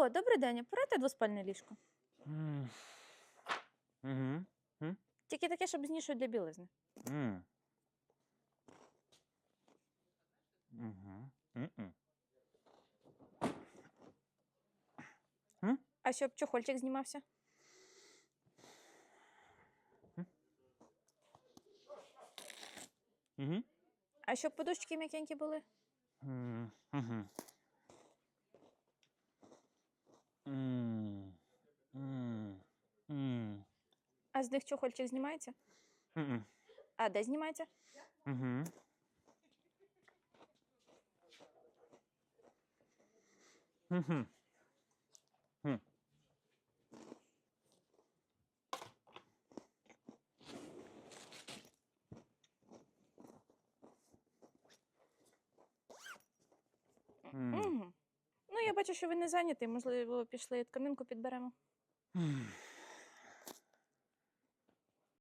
О, добрий день, порайте двоспальне ліжко. М. Мгм. Тільки таке, щоб з нішою для білизни. М. Мгм. Мгм. А щоб чохольчик знімався? Мгм. А щоб подушечки м'якенькі були? М. Мгм. М. М. М. А з них чохольчик знімається? Мгм. А де знімається? Мгм. Мгм. М. М. Угу. Ну, я бачу, що ви не зайняті. Можливо, пішли тканинку підберемо. М.